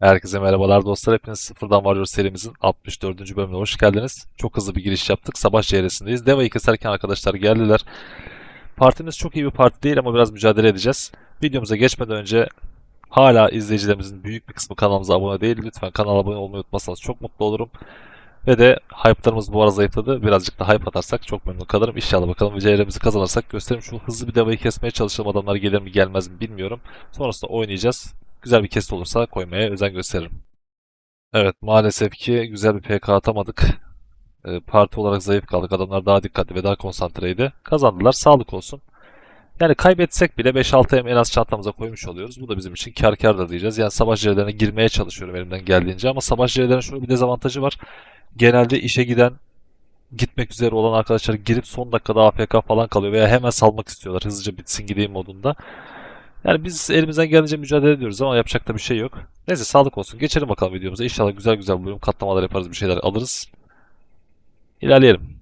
Herkese merhabalar dostlar. Hepiniz Sıfırdan Varıyor serimizin 64. bölümüne hoş geldiniz. Çok hızlı bir giriş yaptık. Sabah çeyresindeyiz. Deva'yı keserken arkadaşlar geldiler. Partimiz çok iyi bir parti değil ama biraz mücadele edeceğiz. Videomuza geçmeden önce hala izleyicilerimizin büyük bir kısmı kanalımıza abone değil. Lütfen kanala abone olmayı unutmazsanız çok mutlu olurum. Ve de hype'larımız bu ara zayıfladı. Birazcık da hype atarsak çok memnun kalırım. İnşallah bakalım mücadelemizi kazanırsak gösterim. Şu hızlı bir devayı kesmeye çalışalım. Adamlar gelir mi gelmez mi bilmiyorum. Sonrasında oynayacağız. Güzel bir kesit olursa koymaya özen gösteririm. Evet maalesef ki güzel bir PK atamadık. Ee, Parti olarak zayıf kaldık. Adamlar daha dikkatli ve daha konsantreydi. Kazandılar. Sağlık olsun. Yani kaybetsek bile 5-6 em en az çantamıza koymuş oluyoruz. Bu da bizim için kar kardır diyeceğiz. Yani savaş cevherlerine girmeye çalışıyorum elimden geldiğince. Ama savaş cevherlerinin şöyle bir dezavantajı var. Genelde işe giden, gitmek üzere olan arkadaşlar girip son dakikada AFK falan kalıyor veya hemen salmak istiyorlar. Hızlıca bitsin gideyim modunda. Yani biz elimizden geldiğince mücadele ediyoruz ama yapacak da bir şey yok. Neyse sağlık olsun. Geçelim bakalım videomuza. İnşallah güzel güzel bölüm katlamalar yaparız, bir şeyler alırız. İlerleyelim.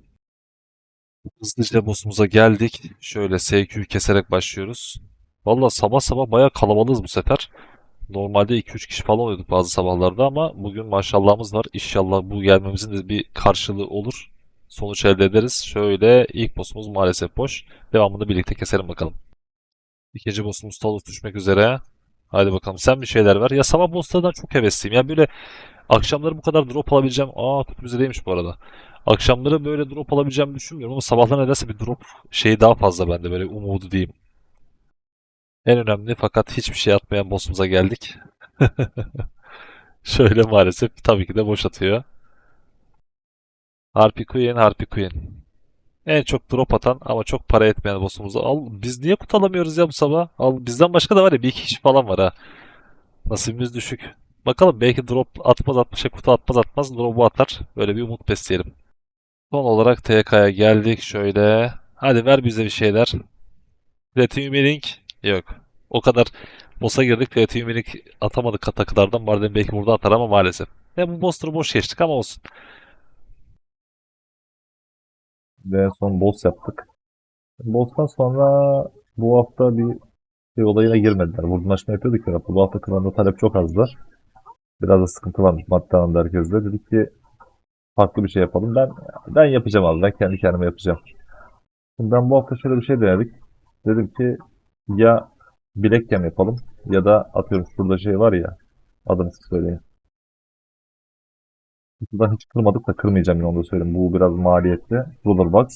Hızlıca boss'umuza geldik. Şöyle SQ'yu keserek başlıyoruz. Valla sabah sabah bayağı kalabalığız bu sefer. Normalde 2-3 kişi falan oluyorduk bazı sabahlarda ama bugün maşallahımız var. İnşallah bu gelmemizin de bir karşılığı olur. Sonuç elde ederiz. Şöyle ilk boss'umuz maalesef boş. Devamını birlikte keselim bakalım. İkinci boss'umuz Talos düşmek üzere. Hadi bakalım sen bir şeyler ver. Ya sabah bosslardan çok hevesliyim. Ya böyle akşamları bu kadar drop alabileceğim. Aa kutu bize değilmiş bu arada. Akşamları böyle drop alabileceğimi düşünmüyorum ama sabahlar nedense bir drop şeyi daha fazla bende böyle umudu diyeyim. En önemli fakat hiçbir şey atmayan boss'umuza geldik. Şöyle maalesef tabii ki de boş atıyor. Harpy Queen, Harpy Queen. En çok drop atan ama çok para etmeyen boss'umuzu al. Biz niye kutu alamıyoruz ya bu sabah? Al bizden başka da var ya bir iki kişi falan var ha. Nasibimiz düşük. Bakalım belki drop atmaz atmış, şey, kutu atmaz atmaz drop'u atar. Böyle bir umut besleyelim. Son olarak TK'ya geldik. Şöyle. Hadi ver bize bir şeyler. Platinum Link. Yok. O kadar boss'a girdik. Platinum Link atamadık kataklardan. Bardem belki burada atar ama maalesef. Ya bu monster'ı boş geçtik ama olsun. Ve son boss yaptık. Boss'tan sonra bu hafta bir şey olayına girmediler. Vurdumlaşma yapıyorduk ya. Bu hafta klanda talep çok azdı. Biraz da sıkıntı varmış madde anlamda herkeste. Dedik ki farklı bir şey yapalım. Ben ben yapacağım abi. Ben kendi kendime yapacağım. Şimdi ben bu hafta şöyle bir şey denedik. Dedim ki ya bilek yapalım ya da atıyorum şurada şey var ya adını söyleyin. Buradan hiç kırmadık da kırmayacağım yine onu da söyleyeyim. Bu biraz maliyetli. Ruler.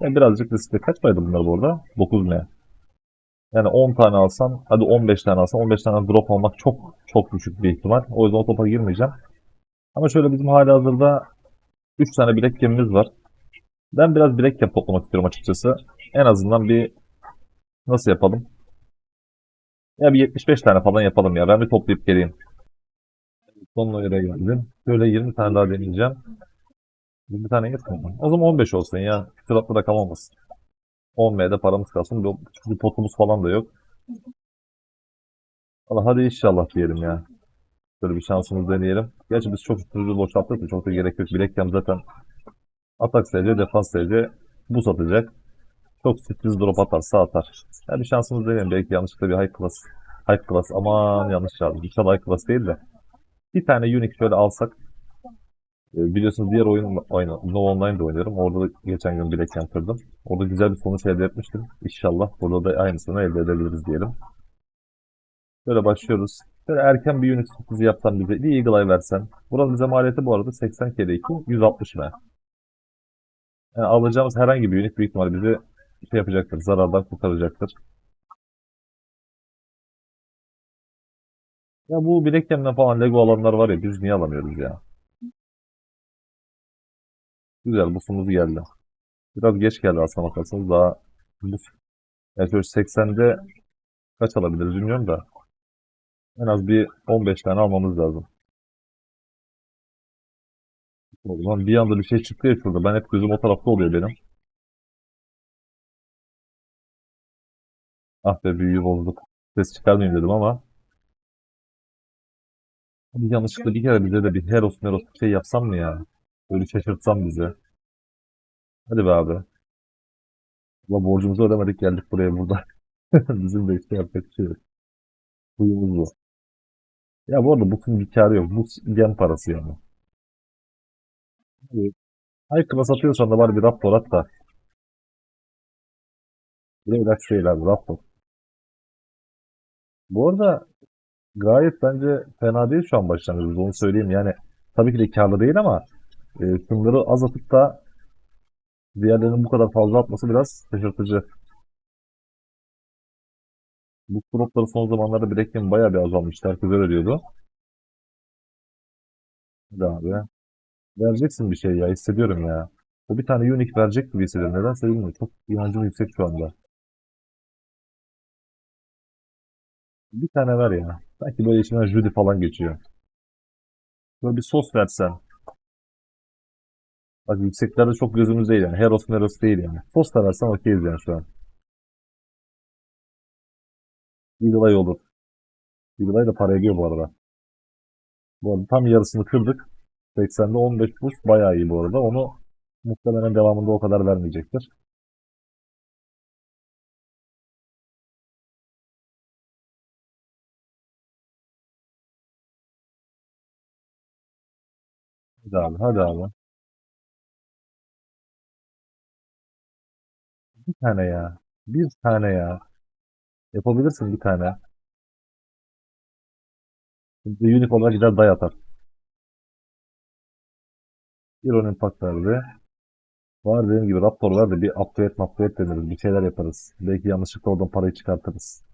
Yani birazcık riskli. Kaç paraydı bunlar bu arada? 9 ne? Yani 10 tane alsam, hadi 15 tane alsam, 15 tane drop almak çok çok düşük bir ihtimal. O yüzden o topa girmeyeceğim. Ama şöyle bizim hali hazırda 3 tane bilek gemimiz var. Ben biraz bilek yem toplamak istiyorum açıkçası. En azından bir nasıl yapalım? Ya bir 75 tane falan yapalım ya. Ben bir toplayıp geleyim. Son yere geldim. Şöyle 20 tane daha deneyeceğim. 20 tane yetmiyor mu? O zaman 15 olsun ya. Sıratlı rakam olmasın. 10M'de paramız kalsın. Çünkü potumuz falan da yok. Allah hadi inşallah diyelim ya. Böyle bir şansımız deneyelim. Gerçi biz çok sürücü boşalttık da çok da gerek yok. Bilekken zaten atak sayıcı, defans sayıcı bu satacak. Çok sürpriz drop atarsa atar. Ya bir şansımız deneyelim. Belki yanlışlıkla bir high class. High class aman yanlış yazdım. İnşallah high class değil de. Bir tane unique şöyle alsak. E, biliyorsunuz diğer oyun oyunu No Online'da oynuyorum. Orada da geçen gün bilekken kırdım. Orada güzel bir sonuç elde etmiştim. İnşallah burada da aynısını elde edebiliriz diyelim. Böyle başlıyoruz. Böyle erken bir unit sürprizi yapsan bize. Bir Eagle Eye versen. Buranın bize maliyeti bu arada 80 kere 2, 160 M. Yani alacağımız herhangi bir unit büyük ihtimal bizi şey yapacaktır. Zarardan kurtaracaktır. Ya bu bilek yemden falan Lego alanlar var ya biz niye alamıyoruz ya? Güzel busumuz geldi. Biraz geç geldi aslına bakarsanız daha bus. Yani şöyle 80'de kaç alabiliriz bilmiyorum da. En az bir 15 tane almamız lazım. O zaman bir anda bir şey çıktı ya şurada. Ben hep gözüm o tarafta oluyor benim. Ah be büyüyü bozduk. Ses çıkarmayayım dedim ama. Bir yanlışlıkla bir kere bize de bir Heros Meros bir şey yapsam mı ya? Böyle şaşırtsam bize. Hadi be abi. Ulan borcumuzu ödemedik geldik buraya burada. Bizim de işte yapacak bir şey yok. Huyumuz bu. Ya bu arada butun bir kârı yok. Bu gem parası yani. Ay kıma satıyorsan da var bir Raptor at da. Bir ilaç değil abi Raptor. Bu arada gayet bence fena değil şu an başlangıcımız onu söyleyeyim. Yani tabii ki de kârlı değil ama e, şunları az atıp da diğerlerinin bu kadar fazla atması biraz şaşırtıcı. Bu dropları son zamanlarda Black'in bayağı bir azalmıştı. Herkes öyle diyordu. Hadi abi. Vereceksin bir şey ya hissediyorum ya. O bir tane unique verecek gibi hissediyorum. Nedense bilmiyorum. Çok inancım yüksek şu anda. Bir tane ver ya. Sanki böyle içinden Judy falan geçiyor. Böyle bir sos versen. Bak yükseklerde çok gözümüz değil yani. Heros Meros değil yani. Sos da versen okeyiz yani şu an. Eagle Eye olur. Eagle Eye da para ediyor bu arada. Bu arada tam yarısını kırdık. 80'de 15 boost bayağı iyi bu arada. Onu muhtemelen devamında o kadar vermeyecektir. Hadi abi, hadi abi. Bir tane ya. Bir tane ya. Yapabilirsin bir tane. Şimdi unique olarak gider day atar. Bir on impact verdi. Var dediğim gibi Raptor var da bir upgrade upgrade deniriz. Bir şeyler yaparız. Belki yanlışlıkla oradan parayı çıkartırız.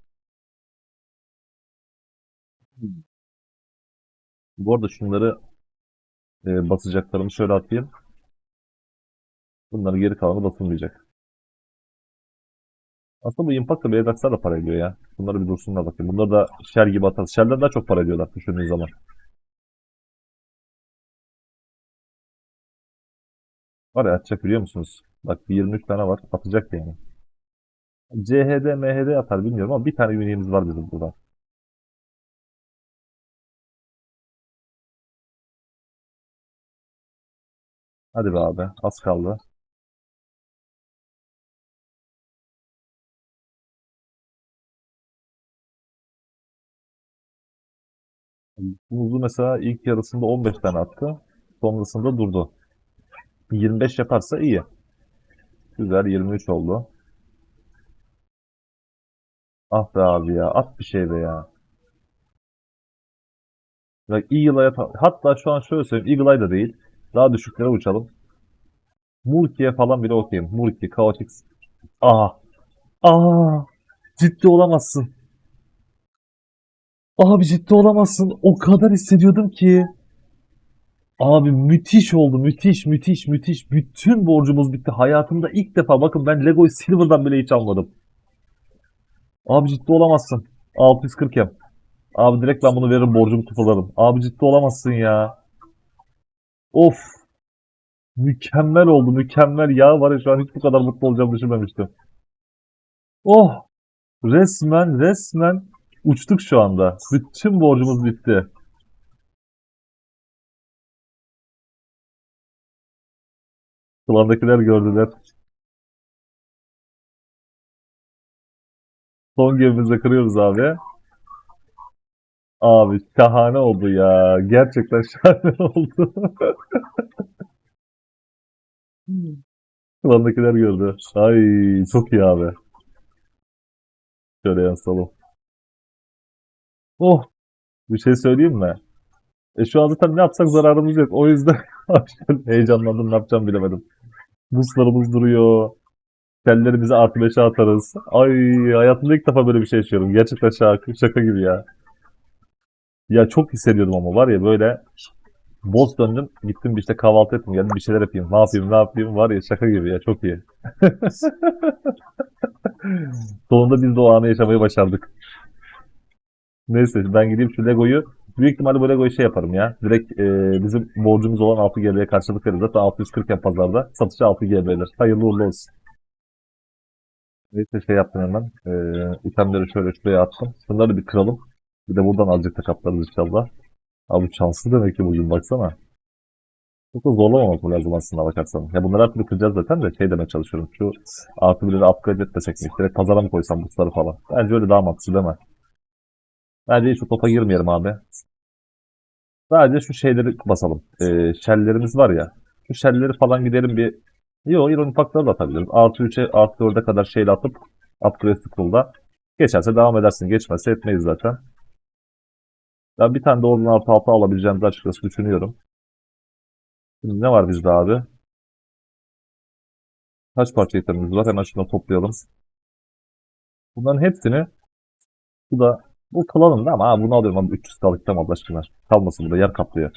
Bu arada şunları e, basacaklarımı şöyle atayım. Bunların geri kalanı basılmayacak. Aslında bu Impact'la Beydax'lar da para ediyor ya. Bunları bir dursunlar bakayım. Bunları da Shell gibi atarız. Shell'den daha çok para ediyorlar düşündüğün zaman. Var ya atacak biliyor musunuz? Bak bir 23 tane var. Atacak yani. CHD, MHD atar bilmiyorum ama bir tane uniğimiz var bizim burada. Hadi be abi. Az kaldı. Muzu mesela ilk yarısında 15 tane attı. Sonrasında durdu. 25 yaparsa iyi. Güzel 23 oldu. Ah be abi ya. At bir şey be ya. Bak Eagle Eye'a ta- hatta şu an şöyle söyleyeyim. Eagle Eye da değil. Daha düşüklere uçalım. Murki'ye falan bile okuyayım. Murki, Chaotix. Aha. Aa. Ciddi olamazsın. Abi ciddi olamazsın. O kadar hissediyordum ki. Abi müthiş oldu. Müthiş, müthiş, müthiş. Bütün borcumuz bitti. Hayatımda ilk defa bakın ben Lego'yu Silver'dan bile hiç almadım. Abi ciddi olamazsın. 640 yap. Abi direkt ben bunu veririm borcumu tutularım. Abi ciddi olamazsın ya. Of. Mükemmel oldu. Mükemmel ya. Var ya şu an hiç bu kadar mutlu olacağımı düşünmemiştim. Oh. Resmen resmen uçtuk şu anda. Bütün borcumuz bitti. Klandakiler gördüler. Son gemimizi kırıyoruz abi. Abi şahane oldu ya. Gerçekten şahane oldu. Klandakiler gördü. Ay çok iyi abi. Şöyle yansıtalım. Oh bir şey söyleyeyim mi? E şu an zaten ne yapsak zararımız yok. O yüzden heyecanlandım ne yapacağım bilemedim. Buslarımız duruyor. Telleri bize artı 5'e atarız. Ay hayatımda ilk defa böyle bir şey yaşıyorum. Gerçekten şaka, şaka gibi ya. Ya çok hissediyordum ama var ya böyle boss döndüm. Gittim bir işte kahvaltı ettim. Geldim bir şeyler yapayım. Ne yapayım ne yapayım var ya şaka gibi ya çok iyi. Sonunda biz de o anı yaşamayı başardık. Neyse ben gideyim şu Lego'yu büyük ihtimalle bu Lego'yu şey yaparım ya. Direkt e, bizim borcumuz olan 6 GB'ye karşılık veririz. Zaten 640 yap pazarda. Satışı 6 GB'dir. Hayırlı uğurlu olsun. Neyse şey yaptım hemen. E, itemleri şöyle şuraya attım. Bunları bir kıralım. Bir de buradan azıcık da katlarız inşallah. Abi şanslı demek ki bugün baksana. Çok da zorlamamak lazım aslında bakarsan. Ya bunları artık kıracağız zaten de şey demeye çalışıyorum. Şu artı birleri upgrade etmesek mi? Direkt pazara mı koysam busları falan? Bence öyle daha mantıklı mi? Bence hiç o topa girmeyelim abi. Sadece şu şeyleri basalım. Ee, shell'lerimiz var ya. Şu shell'leri falan gidelim bir... Yo, ironik faktörü de atabiliriz. Artı 3'e, artı 4'e kadar şeyle atıp upgrade scroll'da. Geçerse devam edersin. Geçmezse etmeyiz zaten. Ben bir tane de oradan artı 6 alabileceğimizi açıkçası düşünüyorum. Şimdi ne var bizde abi? Kaç parça itemimiz var? Hemen şunu toplayalım. Bunların hepsini bu da bu kullanımda ama ha, bunu alıyorum abi 300 kalık tamam Allah aşkına. Kalmasın burada yer kaplıyor.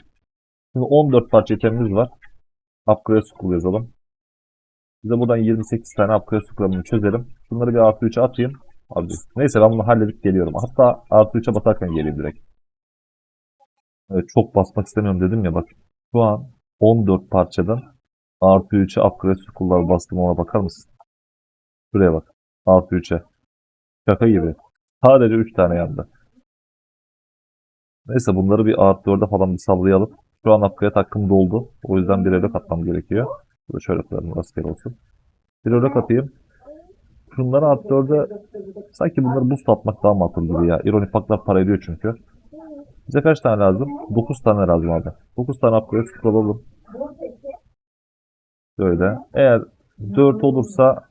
Şimdi 14 parça itemimiz var. Upgrade scroll yazalım. Bize buradan 28 tane upgrade scroll'unu çözelim. Bunları bir artı 3'e atayım. Abi neyse ben bunu halledip geliyorum. Hatta artı 3'e basarken geleyim direkt. Çok basmak istemiyorum dedim ya bak. Şu an 14 parçadan artı 3'e upgrade scroll'lar bastım ona bakar mısın? Şuraya bak. Artı 3'e. Şaka gibi. Sadece 3 tane yandı. Neyse bunları bir artı 4'e falan bir sallayalım. Şu an upgrade hakkım doldu. O yüzden bir evrak atmam gerekiyor. Burada şöyle koyalım rastgele olsun. Bir evrak atayım. Şunları artı 4'e sanki bunları boost atmak daha makul gibi ya. Ironik paklar para ediyor çünkü. Bize kaç tane lazım? 9 tane lazım abi. 9 tane upgrade scroll alalım. Böyle. Eğer 4 olursa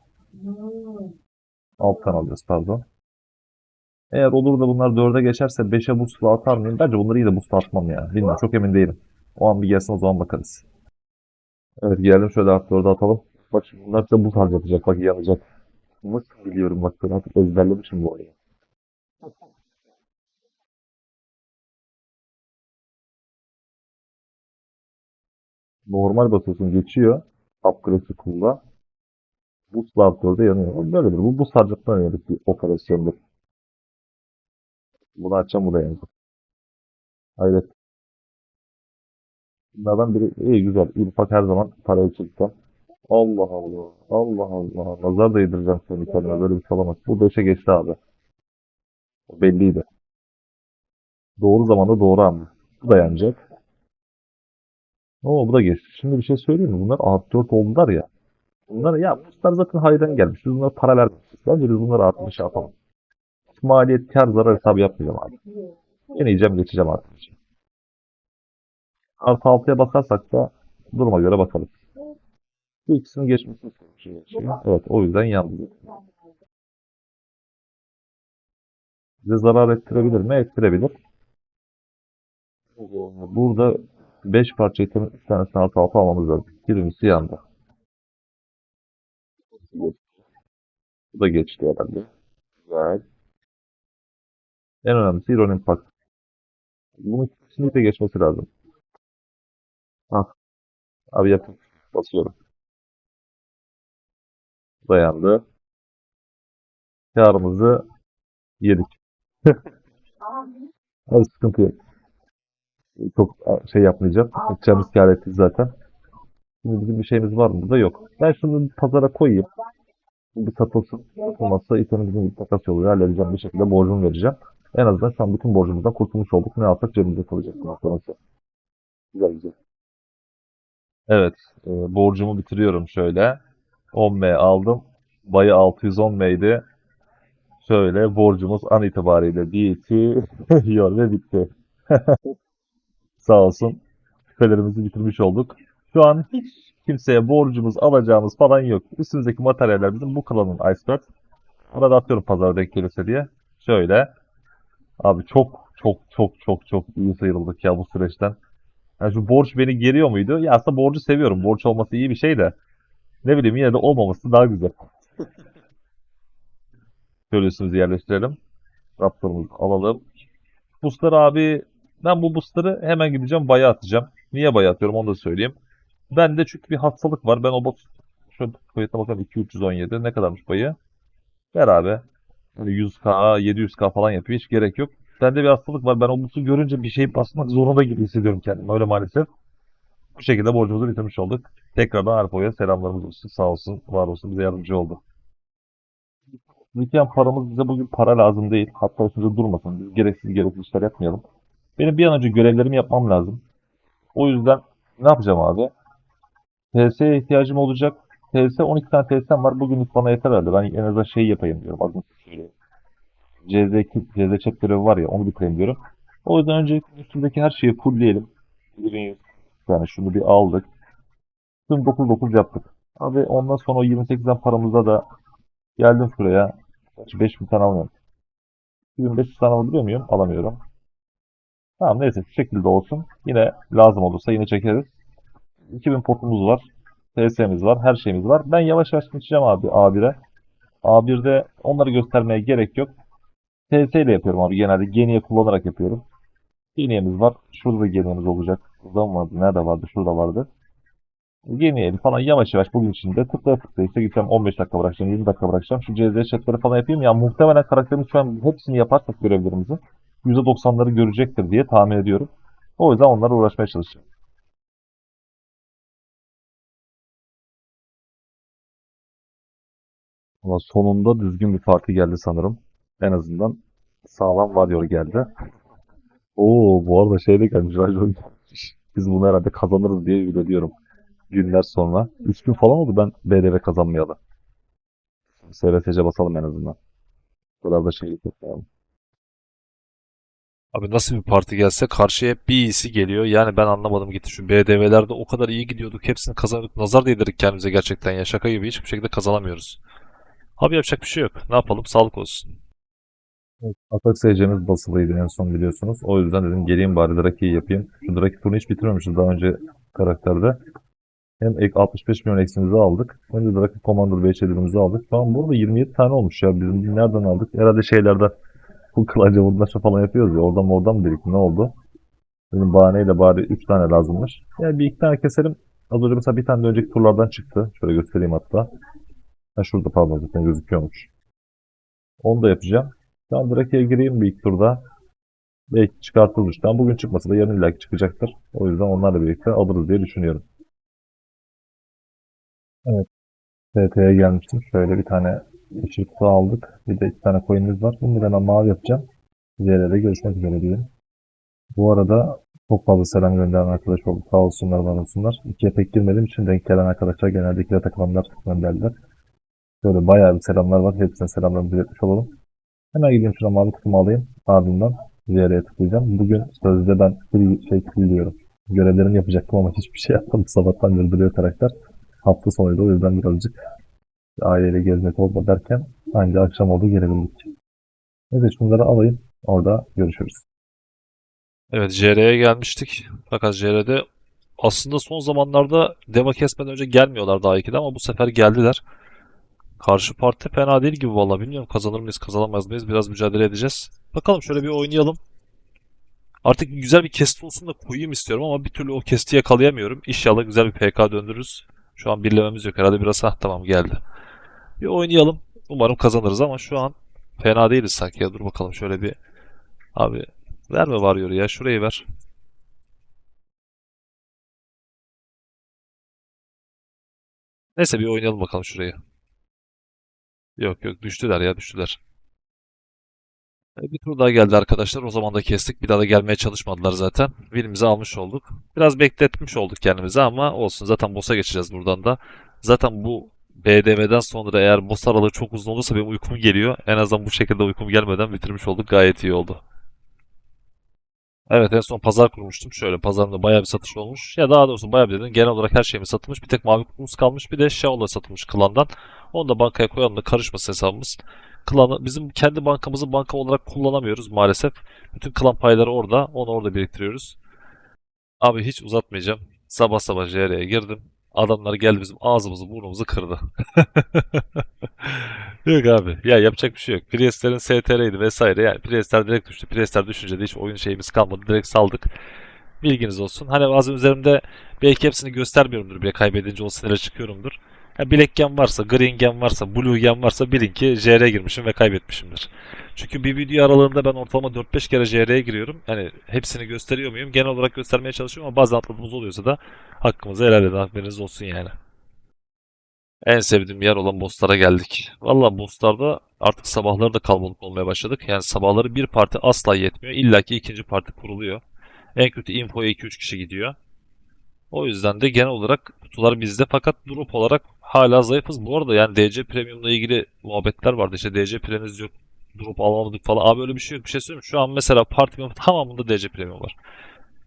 alttan alacağız pardon. Eğer olur da bunlar 4'e geçerse 5'e boost'la atar mıyım? Bence bunları iyi de boost'la atmam ya. Bilmiyorum çok emin değilim. O an bir gelsin o zaman bakarız. Evet geldim şöyle artı 4'e atalım. Bak şimdi bunlar da buz harcatacak. Bak yanacak. Nasıl biliyorum bak ben artık ezberlemişim bu oyunu. Normal basıyorsun geçiyor. Upgrade scroll'da. Boost artı 4'e yanıyor. Böyledir. Bu buz harcatma yönelik bir operasyondur. Bunu açacağım bu da yanacak. Hayret. Bunlardan biri iyi güzel. İrfak her zaman parayı çekti. Allah Allah. Allah Allah. Nazar değdireceğim seni kendine. Böyle bir şey olamaz. Bu 5'e geçti abi. O belliydi. Doğru zamanda doğru anda. Bu da yenecek. Oo bu da geçti. Şimdi bir şey söyleyeyim mi? Bunlar artı 4 oldular ya. Bunlar ya bunlar zaten hayran gelmiş. Biz bunlara para vermişiz. Bence biz bunları artı 5'e atalım. Hiç maliyet kar zarar hesabı yapmayacağım abi. Deneyeceğim geçeceğim artık. Artı 6'ya basarsak da duruma göre bakalım. Bu ikisini istiyorum. Evet o yüzden yandı. Bize zarar ettirebilir mi? Ettirebilir. Burada 5 parça itemin 3 tanesini altı altı almamız lazım. Birincisi yandı. Bu da geçti herhalde. Güzel. En önemlisi Iron Impact. Bunun kesinlikle geçmesi lazım. Ha. Abi yapın. Basıyorum. Dayandı. Karımızı yedik. Hadi sıkıntı yok. Çok şey yapmayacağım. Edeceğimiz ettik zaten. Şimdi bizim bir şeyimiz var mı burada? Yok. Ben şunu pazara koyayım. Bu satılsın. Satılmazsa itemimizin bir takas yoluyla halledeceğim. Bir şekilde borcumu vereceğim. En azından şu an bütün borcumuzdan kurtulmuş olduk. Ne alsak cebimizde kalacak sonrası. Güzel güzel. Evet. e, borcumu bitiriyorum şöyle. 10M aldım. Bayı 610M'ydi. Şöyle borcumuz an itibariyle bitiyor ve bitti. Sağ olsun. Şüphelerimizi bitirmiş olduk. Şu an hiç kimseye borcumuz alacağımız falan yok. Üstümüzdeki materyaller bizim bu klanın Iceberg. Arada atıyorum pazara denk gelirse diye. Şöyle. Abi çok çok çok çok çok iyi sıyrıldık ya bu süreçten. Yani şu borç beni geriyor muydu? Ya aslında borcu seviyorum. Borç olması iyi bir şey de. Ne bileyim yine de olmaması daha güzel. Şöyle üstümüzü yerleştirelim. Raptorumuzu alalım. Boostları abi ben bu boostları hemen gideceğim baya atacağım. Niye baya atıyorum onu da söyleyeyim. Bende çünkü bir hastalık var. Ben o bot şöyle kayıtına bakalım 2317 ne kadarmış bayı? Ver abi. Böyle 100k 700k falan yapıyor. Hiç gerek yok. Bende bir hastalık var. Ben o boost'u görünce bir şey basmak zorunda gibi hissediyorum kendimi. Öyle maalesef. Bu şekilde borcumuzu bitirmiş olduk. Tekrardan Arpo'ya selamlarımız olsun. Sağ olsun, var olsun. Bize yardımcı oldu. Biriken paramız bize bugün para lazım değil. Hatta üstünde durmasın. Biz gereksiz gereksiz işler yapmayalım. Benim bir an önce görevlerimi yapmam lazım. O yüzden ne yapacağım abi? TS'ye ihtiyacım olacak. TS 12 tane TS'm var. Bugünlük bana yeter herhalde. Ben en azından şey yapayım diyorum. Adını söyleyeyim. CZ, CZ chat görevi var ya onu bitireyim diyorum. O yüzden önce üstümdeki her şeyi fullleyelim. Yani şunu bir aldık. Tüm 9-9 yaptık. Abi ondan sonra o 28'den paramızda da geldim şuraya. Gerçi 5000 tane alamıyorum. 2500 tane alabiliyor muyum? Alamıyorum. Tamam neyse şu şekilde olsun. Yine lazım olursa yine çekeriz. 2000 potumuz var. TS'miz var. Her şeyimiz var. Ben yavaş yavaş geçeceğim abi A1'e. A1'de onları göstermeye gerek yok. TS ile yapıyorum abi. Genelde geniye kullanarak yapıyorum. Geniyemiz var. Şurada da geniyemiz olacak. Burada mı vardı? Nerede vardı? Şurada vardı. Geniyeli falan yavaş yavaş bugün içinde tıkla tıkla işte gideceğim 15 dakika bırakacağım 20 dakika bırakacağım. Şu CZ chatleri falan yapayım. Ya muhtemelen karakterimiz şu an hepsini yaparsak görevlerimizi %90'ları görecektir diye tahmin ediyorum. O yüzden onlara uğraşmaya çalışacağım. Ama sonunda düzgün bir parti geldi sanırım. En azından sağlam Warrior geldi. Oo bu arada şey de gelmiş. Biz bunu herhalde kazanırız diye ümit ediyorum. Günler sonra. 3 gün falan oldu ben BDV kazanmayalı. SRTC basalım en azından. Biraz da şey yapalım. Abi nasıl bir parti gelse karşıya hep bir iyisi geliyor. Yani ben anlamadım gitti. Şu BDV'lerde o kadar iyi gidiyorduk. Hepsini kazanıyorduk. Nazar değdirdik kendimize gerçekten ya. Şaka gibi hiçbir şekilde kazanamıyoruz. Abi yapacak bir şey yok. Ne yapalım? Sağlık olsun. Atak seyircimiz basılıydı en son biliyorsunuz. O yüzden dedim geleyim bari Draki'yi yapayım. Şu Draki turunu hiç bitirmemişiz daha önce karakterde. Hem ek 65 milyon eksimizi aldık. Hem Draki Commander 5 elimizi aldık. Şu an burada 27 tane olmuş ya. Bizim nereden aldık? Herhalde şeylerde bu kılaca vurdaşa falan yapıyoruz ya. Oradan oradan mı dedik? Ne oldu? Benim bahaneyle bari 3 tane lazımmış. Yani bir iki tane keselim. Az önce mesela bir tane de önceki turlardan çıktı. Şöyle göstereyim hatta. Ha şurada pardon zaten gözüküyormuş. Onu da yapacağım. Şu an Draki'ye gireyim bir ilk turda. Belki çıkartırız uçtan. Bugün çıkmasa da yarın illaki çıkacaktır. O yüzden onlarla birlikte alırız diye düşünüyorum. Evet. TT'ye gelmiştim. Şöyle bir tane yeşil kutu aldık. Bir de iki tane coin'imiz var. Bunu hemen mavi yapacağım. Diğerleriyle görüşmek üzere diyelim. Bu arada çok fazla selam gönderen arkadaş oldu. Sağ olsunlar, var olsunlar. İkiye pek girmediğim için denk gelen arkadaşlar genelde ikile takılanlar gönderdiler. Böyle bayağı bir selamlar var. Hepsine selamlarımızı iletmiş olalım. Hemen gideyim şuna mavi kutumu alayım. Ardından diğerine tıklayacağım. Bugün sözde ben free, şey free Görevlerimi yapacaktım ama hiçbir şey yapmadım. Sabahtan beri duruyor karakter. Hafta sonuydu o yüzden birazcık aileyle gezmek olma derken ancak akşam oldu gelebildik. Neyse şunları alayım. Orada görüşürüz. Evet JR'ye gelmiştik. Fakat JR'de aslında son zamanlarda deva kesmeden önce gelmiyorlar daha ikide ama bu sefer geldiler. Karşı parti fena değil gibi valla bilmiyorum kazanır mıyız kazanamaz mıyız biraz mücadele edeceğiz. Bakalım şöyle bir oynayalım. Artık güzel bir kest olsun da koyayım istiyorum ama bir türlü o kesti yakalayamıyorum. İnşallah güzel bir PK döndürürüz. Şu an birlememiz yok herhalde biraz ha tamam geldi. Bir oynayalım. Umarım kazanırız ama şu an fena değiliz sanki ya dur bakalım şöyle bir abi verme varıyor ya şurayı ver. Neyse bir oynayalım bakalım şurayı. Yok yok düştüler ya düştüler. E, Bir tur daha geldi arkadaşlar. O zaman da kestik. Bir daha da gelmeye çalışmadılar zaten. Win'imizi almış olduk. Biraz bekletmiş olduk kendimizi ama olsun. Zaten boss'a geçeceğiz buradan da. Zaten bu BDV'den sonra eğer boss aralığı çok uzun olursa benim uykum geliyor. En azından bu şekilde uykum gelmeden bitirmiş olduk. Gayet iyi oldu. Evet en son pazar kurmuştum. Şöyle pazarımda bayağı bir satış olmuş. Ya daha doğrusu bayağı bir dedim. Genel olarak her şeyimiz satılmış. Bir tek mavi kutumuz kalmış. Bir de Shao'la satılmış klandan. Onu da bankaya koyalım da karışmasın hesabımız. Klanı, bizim kendi bankamızı banka olarak kullanamıyoruz maalesef. Bütün klan payları orada. Onu orada biriktiriyoruz. Abi hiç uzatmayacağım. Sabah sabah JR'ye girdim. Adamlar geldi bizim ağzımızı burnumuzu kırdı. Yok abi. Ya yapacak bir şey yok. Priester'in STR'ydi vesaire. Yani Priester direkt düştü. Priester düşünce de hiç oyun şeyimiz kalmadı. Direkt saldık. Bilginiz olsun. Hani bazen üzerimde belki hepsini göstermiyorumdur bile kaybedince o sinire çıkıyorumdur. Ya Black Gem varsa, Green Gem varsa, Blue Gem varsa bilin ki JR'ye girmişim ve kaybetmişimdir. Çünkü bir video aralığında ben ortalama 4-5 kere JR'ye giriyorum. Yani hepsini gösteriyor muyum? Genel olarak göstermeye çalışıyorum ama bazen atladığımız oluyorsa da hakkımızı helal edin. Haberiniz olsun yani. En sevdiğim yer olan bosslara geldik. Valla bosslarda artık sabahları da kalabalık olmaya başladık. Yani sabahları bir parti asla yetmiyor. İlla ki ikinci parti kuruluyor. En kötü infoya 2-3 kişi gidiyor. O yüzden de genel olarak kutular bizde fakat drop olarak hala zayıfız. Bu arada yani DC Premium'la ilgili muhabbetler vardı. İşte DC Premium'uz yok. Drop alamadık falan. Abi öyle bir şey yok. Bir şey söyleyeyim? Şu an mesela partimin tamamında DC Premium var.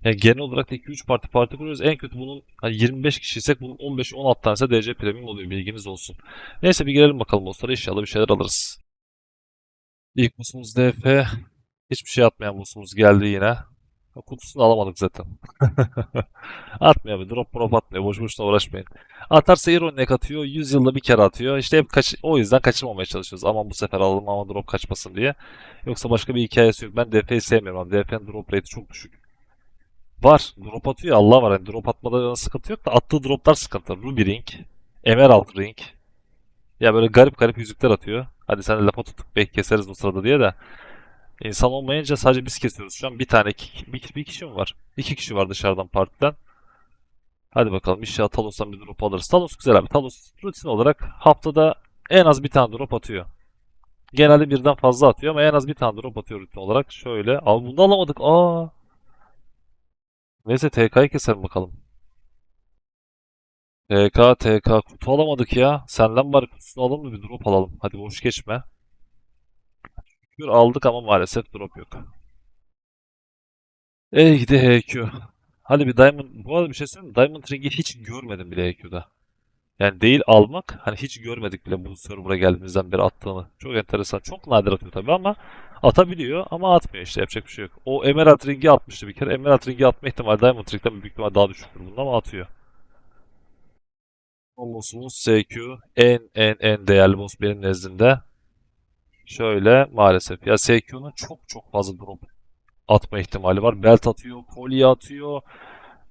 Yani genel olarak da 2-3 parti parti kuruyoruz. En kötü bunun hani 25 kişiysek bunun 15-16 tanesi DC premium oluyor. Bilginiz olsun. Neyse bir gelelim bakalım bosslara. İnşallah bir şeyler alırız. İlk boss'umuz DF. Hiçbir şey atmayan boss'umuz geldi yine. Kutusunu alamadık zaten. Atmıyor abi. Drop drop atmıyor. Boş boşuna uğraşmayın. Atarsa Ironek atıyor. 100 yılda bir kere atıyor. İşte hep kaç o yüzden kaçırmamaya çalışıyoruz. Aman bu sefer alalım ama drop kaçmasın diye. Yoksa başka bir hikayesi yok. Ben DF'yi sevmiyorum abi. DF'nin drop rate'i çok düşük. Var. Drop atıyor. Allah var. Yani drop atmada sıkıntı yok da attığı droplar sıkıntı. Ruby Ring. Emerald Ring. Ya böyle garip garip yüzükler atıyor. Hadi sen de lafa tutup belki keseriz bu sırada diye de. İnsan olmayınca sadece biz kesiyoruz şu an. Bir tane, bir, bir kişi mi var? İki kişi var dışarıdan partiden. Hadi bakalım inşallah Talos'tan bir drop alırız. Talos güzel abi. Talos rutin olarak haftada en az bir tane drop atıyor. Genelde birden fazla atıyor ama en az bir tane drop atıyor rutin olarak. Şöyle. Abi bunu alamadık. Aa. Neyse TK'yı keselim bakalım. TK TK kutu alamadık ya. Senden bari kutusunu alalım da bir drop alalım. Hadi boş geçme. Şükür aldık ama maalesef drop yok. Ey gidi HQ. Hadi bir Diamond... Bu arada bir şey söyleyeyim mi? Diamond Ring'i hiç görmedim bile HQ'da. Yani değil almak, hani hiç görmedik bile bu server'a geldiğimizden beri attığını. Çok enteresan. Çok nadir atıyor tabii ama atabiliyor ama atmıyor işte. Yapacak bir şey yok. O Emerald Ring'i atmıştı bir kere. Emerald Ring'i atma ihtimali Diamond Ring'den büyük ihtimal daha düşüktür bunun ama atıyor. Son boss'umuz SQ. En en en değerli boss benim nezdimde. Şöyle maalesef. Ya SQ'nun çok çok fazla drop atma ihtimali var. Belt atıyor, kolye atıyor.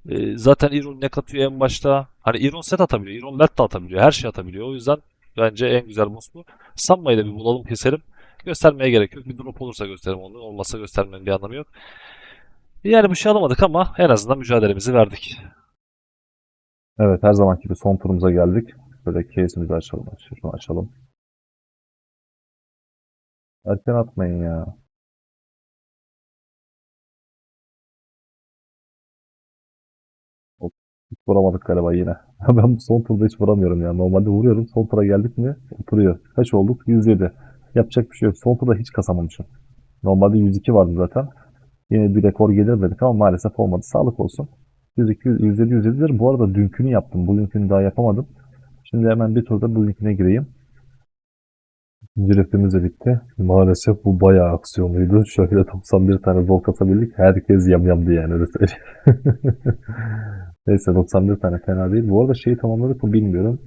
Ee, zaten Iron ne atıyor en başta. Hani Iron set atabiliyor, Iron belt de atabiliyor. Her şey atabiliyor. O yüzden bence en güzel boss bu. Sanmayı da bir bulalım keselim. Göstermeye gerek yok. Bir drop olursa gösterelim onu. Olmazsa göstermenin bir anlamı yok. Yani bir şey alamadık ama en azından mücadelemizi verdik. Evet her zamanki gibi son turumuza geldik. Böyle case'imizi açalım. Şunu açalım. Erken atmayın ya. Hiç vuramadık galiba yine. Ben son turda hiç vuramıyorum ya. Normalde vuruyorum. Son tura geldik mi oturuyor. Kaç olduk? 107. Yapacak bir şey yok. Son turda hiç kasamamışım. Normalde 102 vardı zaten. Yine bir rekor gelir dedik ama maalesef olmadı. Sağlık olsun. 102, 107, 107'dir. Bu arada dünkünü yaptım. Bugünkünü daha yapamadım. Şimdi hemen bir turda bugünküne gireyim. İkinci refimiz de bitti. Maalesef bu bayağı aksiyonluydu. Şöyle 91 tane zol kasabildik. Herkes yamyamdı yani öyle söyleyeyim. Neyse 91 tane fena değil. Bu arada şeyi tamamladık mı bilmiyorum.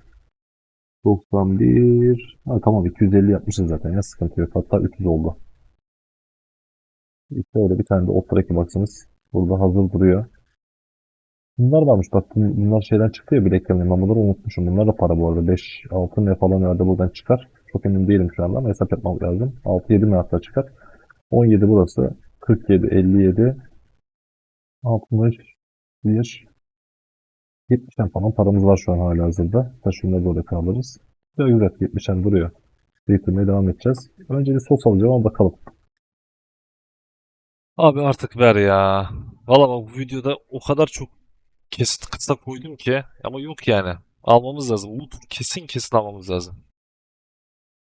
91. Ha, tamam 250 yapmışız zaten ya sıkıntı yok. Hatta 300 oldu. İşte öyle bir tane de Optra'ki baksanız burada hazır duruyor. Bunlar varmış bak bun- bunlar şeyden çıktı ya bileklerin ben bunları unutmuşum. Bunlar da para bu arada. 5 6 ne falan herhalde buradan çıkar. Çok emin değilim şu anda ama hesap yapmam lazım. 6 7 mi hatta çıkar. 17 burası. 47 57 60 1 70'ten falan paramız var şu an hala hazırda. Taşınma böyle kalırız. Güzel güzel 70'ten duruyor. Biriktirmeye devam edeceğiz. Önce bir sos alacağım ama bakalım. Abi artık ver ya. Valla bak bu videoda o kadar çok kesit kısa koydum ki ama yok yani. Almamız lazım. Bu kesin kesin almamız lazım.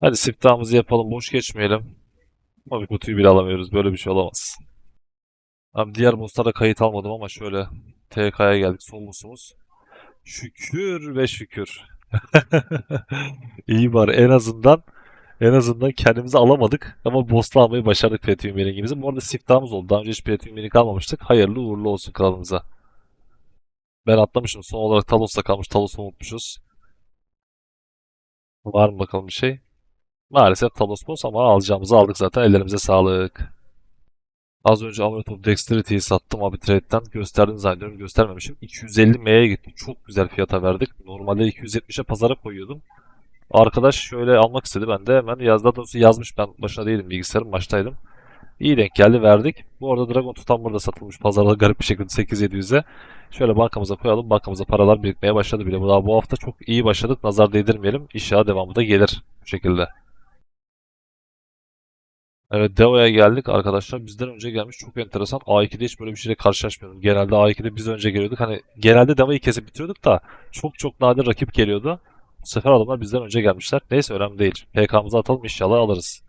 Hadi siftahımızı yapalım. Boş geçmeyelim. Ama bir kutuyu bile alamıyoruz. Böyle bir şey olamaz. Abi diğer bosslara kayıt almadım ama şöyle TK'ya geldik. Son boss'umuz. Şükür ve şükür. İyi bari en azından en azından kendimizi alamadık ama boss'la almayı başardık Platinum Winning'imizi. Bu arada siftahımız oldu. Daha önce hiç Platinum Winning almamıştık. Hayırlı uğurlu olsun kanalımıza. Ben atlamışım. Son olarak Talos'ta kalmış. Talos'u unutmuşuz. Var mı bakalım bir şey? Maalesef Talos ama alacağımızı aldık zaten. Ellerimize sağlık. Az önce Amulet of Dexterity'yi sattım abi trade'den. Gösterdim zannediyorum. Göstermemişim. 250 M'ye gitti. Çok güzel fiyata verdik. Normalde 270'e pazara koyuyordum. Arkadaş şöyle almak istedi. Ben de hemen yaz, daha yazmış. Ben başına değilim. Bilgisayarım baştaydım. İyi denk geldi verdik. Bu arada Dragon tutan burada satılmış. Pazarda garip bir şekilde 8700'e. Şöyle bankamıza koyalım. Bankamıza paralar birikmeye başladı bile. Daha bu hafta çok iyi başladık. Nazar değdirmeyelim. İnşallah devamı da gelir bu şekilde. Evet Devo'ya geldik arkadaşlar. Bizden önce gelmiş. Çok enteresan. A2'de hiç böyle bir şeyle karşılaşmıyordum. Genelde A2'de biz önce geliyorduk. Hani genelde Devo'yu kesip bitiriyorduk da çok çok nadir rakip geliyordu. Bu sefer adamlar bizden önce gelmişler. Neyse önemli değil. PK'mızı atalım inşallah alırız.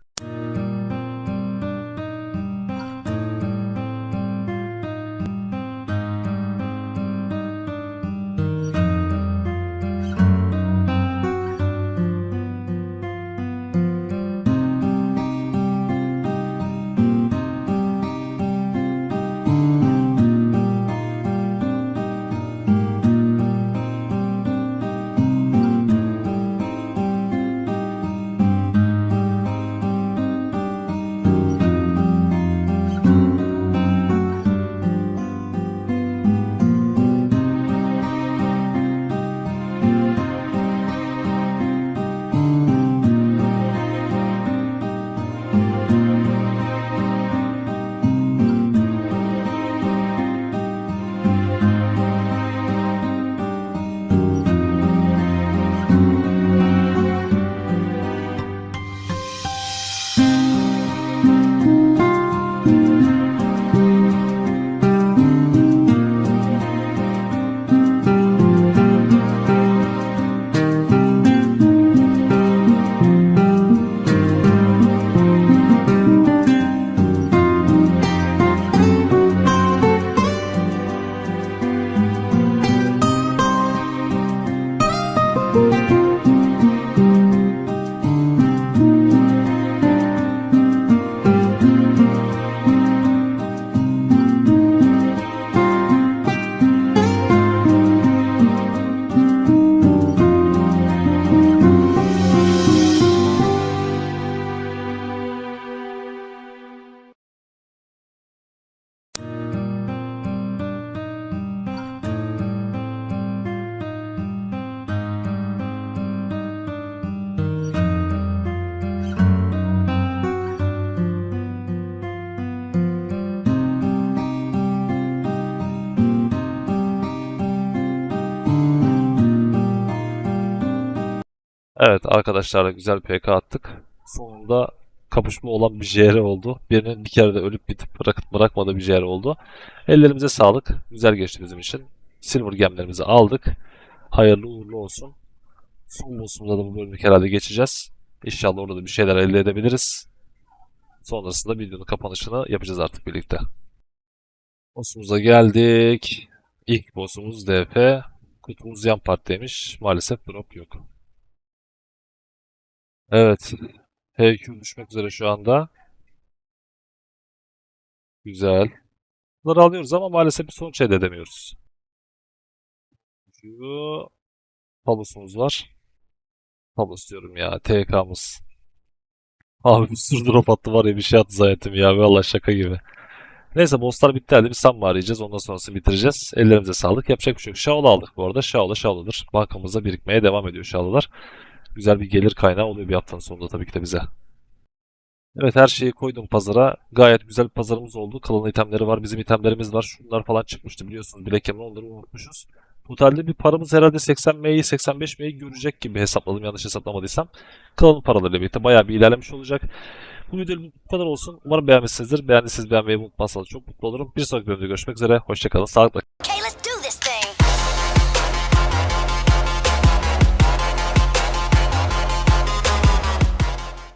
Evet arkadaşlarla güzel PK attık. Sonunda kapışma olan bir JR oldu. Birinin bir kere de ölüp bitip bırakıp bırakmadığı bir JR oldu. Ellerimize sağlık. Güzel geçti bizim için. Silver gemlerimizi aldık. Hayırlı uğurlu olsun. Son boss'umuza da bu bölümlük herhalde geçeceğiz. İnşallah orada da bir şeyler elde edebiliriz. Sonrasında videonun kapanışını yapacağız artık birlikte. Boss'umuza geldik. İlk boss'umuz DF. Kutumuz yan partiymiş. Maalesef drop yok. Evet. HQ düşmek üzere şu anda. Güzel. Bunları alıyoruz ama maalesef bir sonuç elde edemiyoruz. Şu Palus'umuz var. Palus diyorum ya. TK'mız. Abi bir sürü drop attı var ya bir şey attı zannettim ya. Vallahi şaka gibi. Neyse bosslar bitti hadi bir Sam'la arayacağız. Ondan sonrasını bitireceğiz. Ellerimize sağlık. Yapacak bir şey yok. Shaola aldık bu arada. Shaola Shaola'dır. Bankamızda birikmeye devam ediyor Shaola'lar. Güzel bir gelir kaynağı oluyor bir haftanın sonunda tabii ki de bize. Evet her şeyi koydum pazara. Gayet güzel bir pazarımız oldu. Kalan itemleri var. Bizim itemlerimiz var. Şunlar falan çıkmıştı biliyorsunuz. Black Hammer onları unutmuşuz. Totalde bir paramız herhalde 80 M'yi 85 M'yi görecek gibi hesapladım yanlış hesaplamadıysam. Kalan paralarıyla birlikte bayağı bir ilerlemiş olacak. Bu videoluk bu kadar olsun. Umarım beğenmişsinizdir. Beğendiyseniz beğenmeyi unutmazsanız çok mutlu olurum. Bir sonraki bölümde görüşmek üzere. Hoşçakalın. Sağlıkla